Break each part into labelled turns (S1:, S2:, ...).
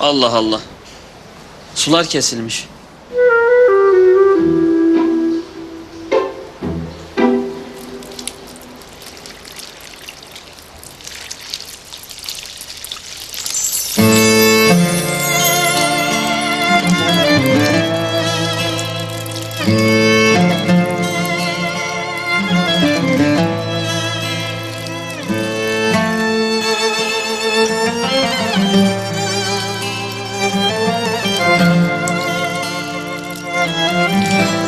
S1: Allah Allah. Sular kesilmiş. Música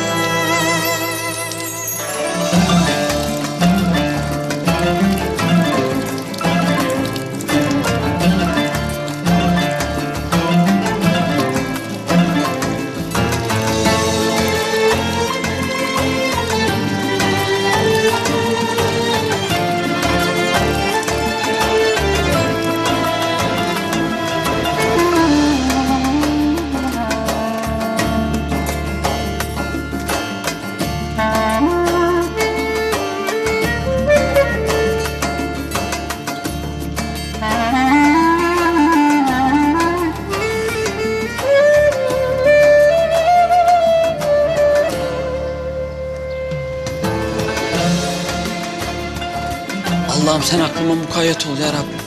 S1: Allah'ım sen aklıma mukayyet ol ya Rabbim.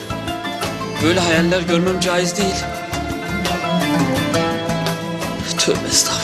S1: Böyle hayaller görmem caiz değil. Tövbe estağfurullah.